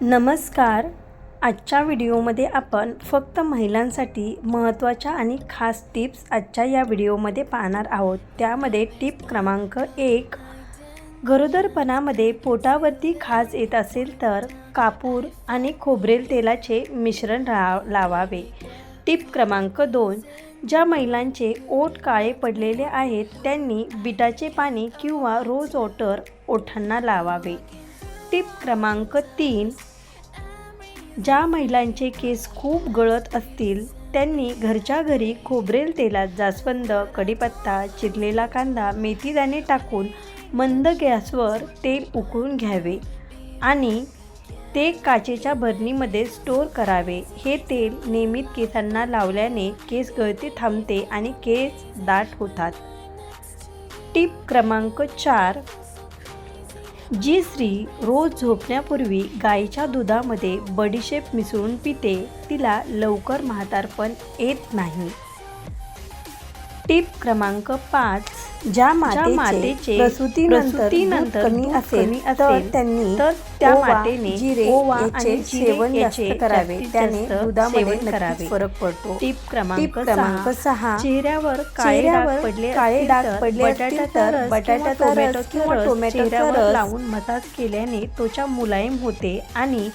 नमस्कार. आजच्या व्हिडिओमध्ये आपण फक्त महिलांसाठी महत्त्वाच्या आणि खास टिप्स आजच्या या व्हिडिओमध्ये पाहणार आहोत. त्यामध्ये टिप क्रमांक एक गरोदरपणामध्ये पोटावरती खाज येत असेल तर कापूर आणि खोबरेल तेलाचे मिश्रण रा लावावे. टिप क्रमांक दोन ज्या महिलांचे ओठ काळे पडलेले आहेत त्यांनी बिटाचे पाणी किंवा रोज वॉटर ओठांना लावावे. टिप क्रमांक तीन ज्या महिलांचे केस खूप गळत असतील त्यांनी घरच्या घरी खोबरेल तेलात जास्वंद कढीपत्ता चिरलेला कांदा मेथीदाणे टाकून मंद गॅसवर तेल उकळून घ्यावे आणि ते काचेच्या भरणीमध्ये स्टोअर करावे. हे तेल नियमित केसांना लावल्याने केस गळती थांबते आणि केस दाट होतात. टिप क्रमांक चार जी स्त्री रोज झोपण्यापूर्वी गाईच्या दुधामध्ये बडीशेप मिसळून पिते तिला लवकर म्हातारपण येत नाही. टिप क्रमांक पाच. ज्या मातेचे प्रसूतीनंतर कमी असेल तर त्यांनी तर त्या मातेने जिरे आणि सेवन जास्त याचे करावे त्याने दुधामध्ये करावे. फरक पडतो. टिप क्रमांक क्रमांक सहा. चेहऱ्यावर काळे डाग पडले काळे डाग तर पडले तर रस बटाट्याचा किंवा रस. लावून मसाज केल्याने त्वचा मुलायम होते आणि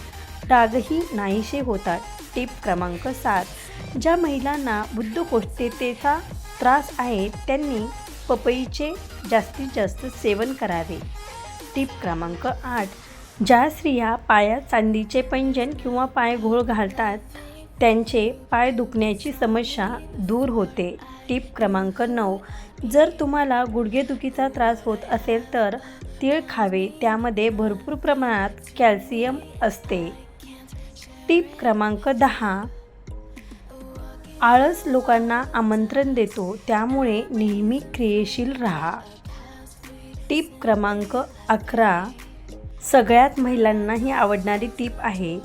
डागही नाहीसे होतात. टिप क्रमांक सात. ज्या महिलांना बुद्धकोष्ठतेचा त्रास आहे त्यांनी पपईचे जास्तीत जास्त सेवन करावे. टिप क्रमांक आठ. ज्या स्त्रिया पायात चांदीचे पैंजण किंवा पाय घोळ घालतात त्यांचे पाय दुखण्याची समस्या दूर होते. टिप क्रमांक नऊ. जर तुम्हाला गुडघेदुखीचा त्रास होत असेल तर तीळ खावे त्यामध्ये भरपूर प्रमाणात कॅल्शियम असते. टिप क्रमांक दहा. आळस लोकांना आमंत्रण देतो त्यामुळे नेहमी क्रियेशील राहा. टीप क्रमांक अकरा. सगळ्यात महिलांनाही आवडणारी टीप आहे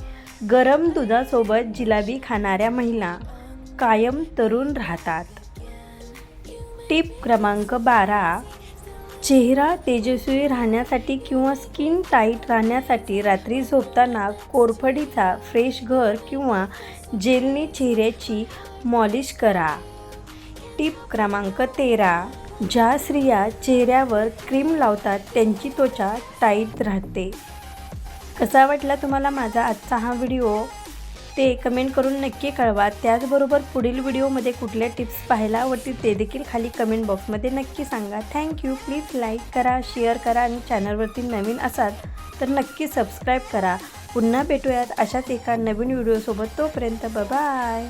गरम दुधासोबत जिलाबी खाणाऱ्या महिला कायम तरुण राहतात. टीप क्रमांक बारा. चेहरा तेजस्वी राहण्यासाठी किंवा स्किन टाईट राहण्यासाठी रात्री झोपताना कोरफडीचा फ्रेश घर किंवा जेलने चेहऱ्याची मॉलिश करा. टिप क्रमांक तेरा. ज्या स्त्रिया चेहऱ्यावर क्रीम लावतात त्यांची त्वचा टाईट राहते. कसा वाटला तुम्हाला माझा आजचा हा व्हिडिओ? ते कमेंट करून नक्की कळवा. त्याचबरोबर पुढील व्हिडिओमध्ये कुठल्या टिप्स पाहायला आवडतील ते देखील खाली कमेंट बॉक्समध्ये नक्की सांगा. थँक्यू प्लीज लाईक करा शेअर करा आणि चॅनलवरती नवीन असाल तर नक्की सबस्क्राईब करा. पुन्हा भेटूयात अशाच एका नवीन व्हिडिओसोबत. तोपर्यंत बाय